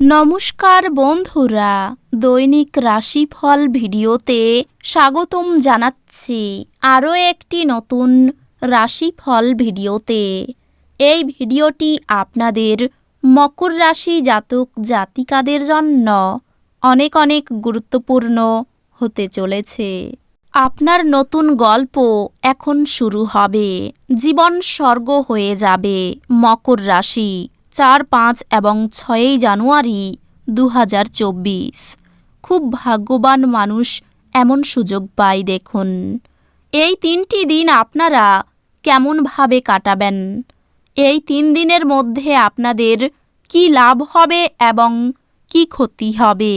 নমস্কার বন্ধুরা, দৈনিক রাশিফল ভিডিওতে স্বাগতম জানাচ্ছি আরও একটি নতুন রাশিফল ভিডিওতে। এই ভিডিওটি আপনাদের মকর রাশি জাতক জাতিকাদের জন্য অনেক অনেক গুরুত্বপূর্ণ হতে চলেছে। আপনার নতুন গল্প এখন শুরু হবে। জীবন স্বর্গ হয়ে যাবে মকর রাশি। চার, পাঁচ এবং ছয়ই জানুয়ারি দু হাজার চব্বিশ। খুব ভাগ্যবান মানুষ এমন সুযোগ পায় দেখুন। এই তিনটি দিন আপনারা কেমনভাবে কাটাবেন? এই তিন দিনের মধ্যে আপনাদের কি লাভ হবে এবং কি ক্ষতি হবে?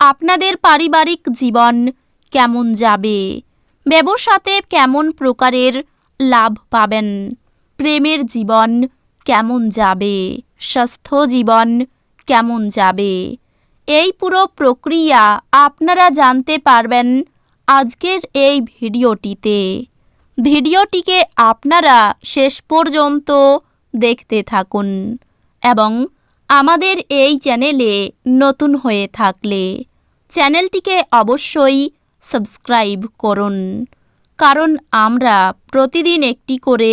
আপনাদের পারিবারিক জীবন কেমন যাবে? ব্যবসাতে কেমন প্রকারের লাভ পাবেন? প্রেমের জীবন কেমন যাবে? স্বাস্থ্য জীবন কেমন যাবে? এই পুরো প্রক্রিয়া আপনারা জানতে পারবেন আজকের এই ভিডিওটিতে। ভিডিওটিকে আপনারা শেষ পর্যন্ত দেখতে থাকুন এবং আমাদের এই চ্যানেলে নতুন হয়ে থাকলে চ্যানেলটিকে অবশ্যই সাবস্ক্রাইব করুন। কারণ আমরা প্রতিদিন একটি করে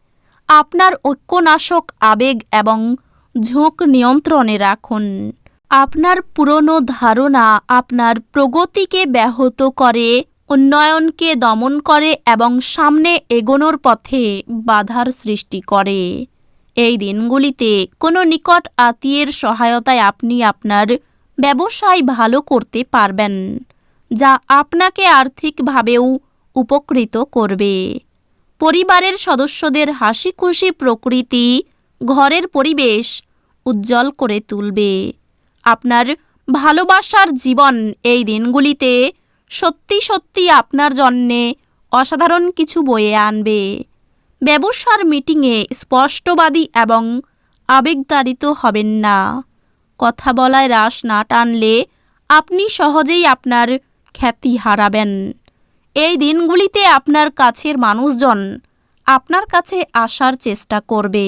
আপনার ঐক্যনাশক আবেগ এবং ঝোঁক নিয়ন্ত্রণে রাখুন। আপনার পুরনো ধারণা আপনার প্রগতিকে ব্যাহত করে, উন্নয়নকে দমন করে এবং সামনে এগোনোর পথে বাধার সৃষ্টি করে। এই দিনগুলিতে কোনো নিকট আত্মীয়ের সহায়তায় আপনি আপনার ব্যবসায় ভালো করতে পারবেন, যা আপনাকে আর্থিকভাবেও উপকৃত করবে। পরিবারের সদস্যদের হাসি খুশি প্রকৃতি ঘরের পরিবেশ উজ্জ্বল করে তুলবে। আপনার ভালোবাসার জীবন এই দিনগুলিতে সত্যি সত্যি আপনার জন্যে অসাধারণ কিছু বয়ে আনবে। ব্যবসার মিটিংয়ে স্পষ্টবাদী এবং আবেগতাড়িত হবেন না। কথা বলায় রাস না টানলে আপনি সহজেই আপনার খ্যাতি হারাবেন। এই দিনগুলিতে আপনার কাছের মানুষজন আপনার কাছে আসার চেষ্টা করবে।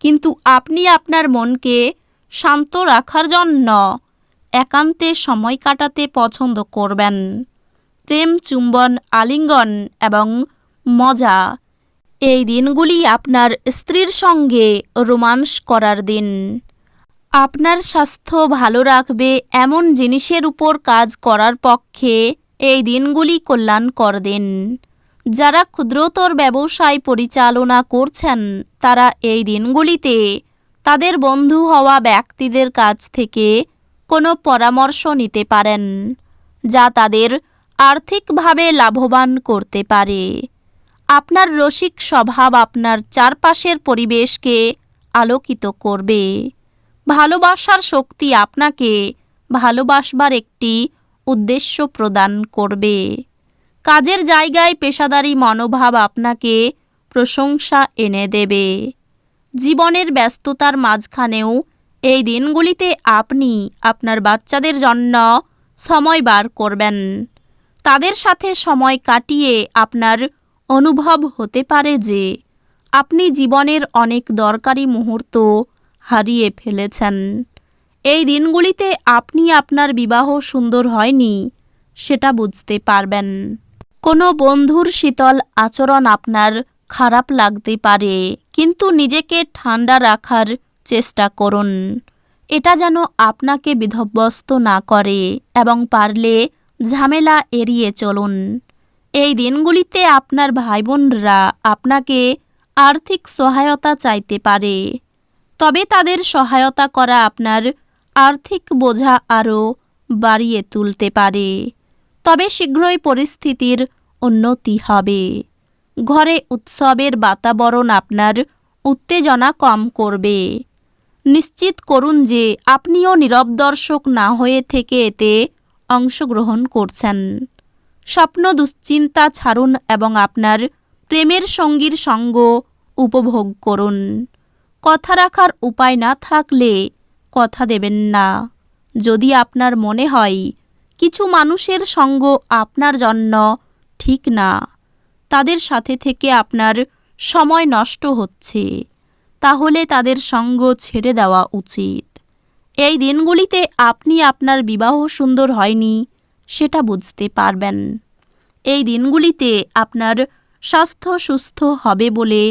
কিন্তু আপনি আপনার মনকে শান্ত রাখার জন্য একান্তে সময় কাটাতে পছন্দ করবেন। প্রেম, চুম্বন, আলিঙ্গন এবং মজা এই দিনগুলি আপনার স্ত্রীর সঙ্গে রোমান্স করার দিন। আপনার স্বাস্থ্য ভালো রাখবে এমন জিনিসের উপর কাজ করার পক্ষে এই দিনগুলি কল্যাণকর দিন। যারা ক্ষুদ্রতর ব্যবসায় পরিচালনা করছেন, তারা এই দিনগুলিতে তাদের বন্ধু হওয়া ব্যক্তিদের কাছ থেকে কোনো পরামর্শ নিতে পারেন, যা তাদের আর্থিকভাবে লাভবান করতে পারে। আপনার রসিক স্বভাব আপনার চারপাশের পরিবেশকে আলোকিত করবে। ভালোবাসার শক্তি আপনাকে ভালোবাসবার একটি উদ্দেশ্য প্রদান করবে। কাজের জায়গায় পেশাদারি মনোভাব আপনাকে প্রশংসা এনে দেবে। জীবনের ব্যস্ততার মাঝখানেও এই দিনগুলিতে আপনি আপনার বাচ্চাদের জন্য সময় বার করবেন। তাদের সাথে সময় কাটিয়ে আপনার অনুভব হতে পারে যে আপনি জীবনের অনেক দরকারি মুহূর্ত হারিয়ে ফেলেছেন। এই দিনগুলিতে আপনি আপনার বিবাহ সুন্দর হয়নি, সেটা বুঝতে পারবেন। কোনো বন্ধুর শীতল আচরণ আপনার খারাপ লাগতে পারে, কিন্তু নিজেকে ঠান্ডা রাখার চেষ্টা করুন। এটা যেন আপনাকে বিধ্বস্ত না করে এবং পারলে ঝামেলা এড়িয়ে চলুন। এই দিনগুলিতে আপনার ভাই বোনরা আপনাকে আর্থিক সহায়তা চাইতে পারে, তবে তাদের সহায়তা করা আপনার আর্থিক বোঝা আরও বাড়িয়ে তুলতে পারে। তবে শীঘ্রই পরিস্থিতির উন্নতি হবে। ঘরে উৎসবের বাতাবরণ আপনার উত্তেজনা কম করবে। নিশ্চিত করুন যে আপনিও নীরব দর্শক না হয়ে থেকে এতে অংশগ্রহণ করছেন। স্বপ্ন দুশ্চিন্তা ছাড়ুন এবং আপনার প্রেমের সঙ্গীর সঙ্গ উপভোগ করুন। কথা রাখার উপায় না থাকলে কথা দেবেন না। যদি আপনার মনে হয়, কিছু মানুষের সঙ্গ আপনার জন্য ঠিক না। তাদের সাথে থেকে আপনার সময় নষ্ট হচ্ছে। তাহলে তাদের সঙ্গ ছেড়ে দেওয়া উচিত। এই দিনগুলিতে আপনি আপনার বিবাহ সুন্দর হয়নি, সেটা বুঝতে পারবেন। এই দিনগুলিতে আপনার স্বাস্থ্য সুস্থ হবে বলে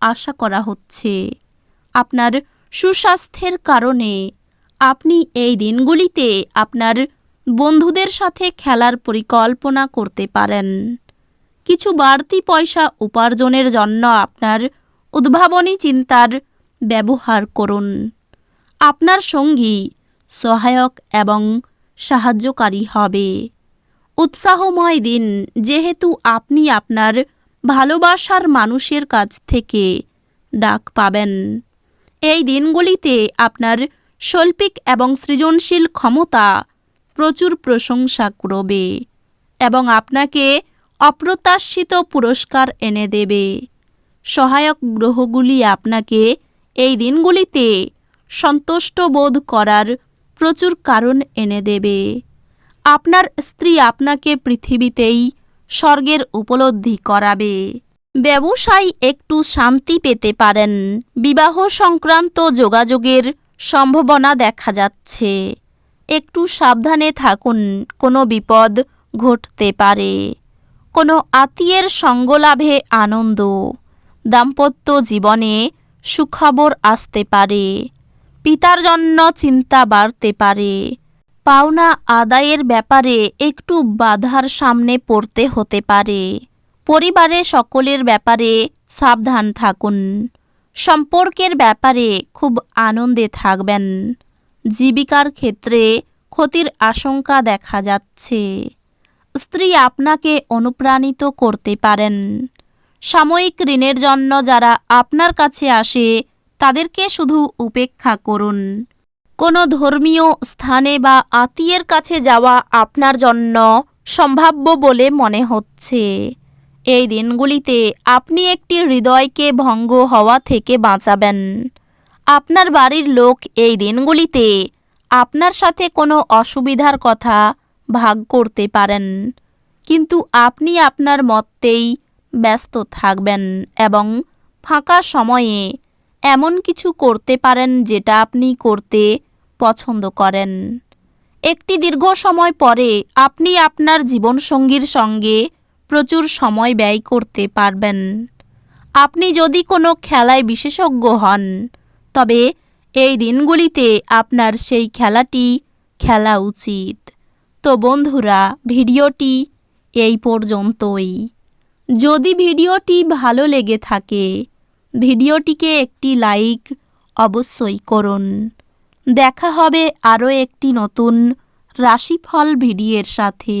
আশা করা হচ্ছে। আপনার সুস্বাস্থ্যের কারণে আপনি এই দিনগুলিতে আপনার বন্ধুদের সাথে খেলার পরিকল্পনা করতে পারেন। কিছু বাড়তি পয়সা উপার্জনের জন্য আপনার উদ্ভাবনী চিন্তার ব্যবহার করুন। আপনার সঙ্গী সহায়ক এবং সাহায্যকারী হবে। উৎসাহময় দিন যেহেতু আপনি আপনার ভালোবাসার মানুষের কাছ থেকে ডাক পাবেন। এই দিনগুলিতে আপনার শৈল্পিক এবং সৃজনশীল ক্ষমতা প্রচুর প্রশংসা করবে এবং আপনাকে অপ্রত্যাশিত পুরস্কার এনে দেবে। সহায়ক গ্রহগুলি আপনাকে এই দিনগুলিতে সন্তুষ্ট বোধ করার প্রচুর কারণ এনে দেবে। আপনার স্ত্রী আপনাকে পৃথিবীতেই স্বর্গের উপলব্ধি করাবে। ব্যবসায় একটু শান্তি পেতে পারেন। বিবাহ সংক্রান্ত যোগাযোগের সম্ভাবনা দেখা যাচ্ছে। একটু সাবধানে থাকুন, কোনো বিপদ ঘটতে পারে। কোনো আত্মীয়ের সঙ্গলাভে আনন্দ। দাম্পত্য জীবনে সুখবর আসতে পারে। পিতার জন্য চিন্তা বাড়তে পারে। পাওনা আদায়ের ব্যাপারে একটু বাধার সামনে পড়তে হতে পারে। পরিবারে সকলের ব্যাপারে সাবধান থাকুন। সম্পর্কের ব্যাপারে খুব আনন্দে থাকবেন। জীবিকার ক্ষেত্রে ক্ষতির আশঙ্কা দেখা যাচ্ছে। স্ত্রী আপনাকে অনুপ্রাণিত করতে পারেন। সাময়িক ঋণের জন্য যারা আপনার কাছে আসে, তাদেরকে শুধু উপেক্ষা করুন। কোনো ধর্মীয় স্থানে বা আত্মীয়ের কাছে যাওয়া আপনার জন্য সম্ভাব্য বলে মনে হচ্ছে। এই দিনগুলিতে আপনি একটি হৃদয়কে ভঙ্গ হওয়া থেকে বাঁচাবেন। আপনার বাড়ির লোক এই দিনগুলিতে আপনার সাথে কোনো অসুবিধার কথা ভাগ করতে পারেন, কিন্তু আপনি আপনার মতেই ব্যস্ত থাকবেন এবং ফাঁকা সময়ে এমন কিছু করতে পারেন যেটা আপনি করতে পছন্দ করেন। একটি দীর্ঘ সময় পরে আপনি আপনার জীবনসঙ্গীর সঙ্গে প্রচুর সময় ব্যয় করতে পারবেন। আপনি যদি কোনো খেলায় বিশেষজ্ঞ হন, তবে এই দিনগুলিতে আপনার সেই খেলাটি খেলা উচিত। তো বন্ধুরা, ভিডিওটি এই পর্যন্তই। যদি ভিডিওটি ভালো লেগে থাকে, ভিডিওটিকে একটি লাইক অবশ্যই করুন। দেখা হবে আরও একটি নতুন রাশিফল ভিডিওর সাথে।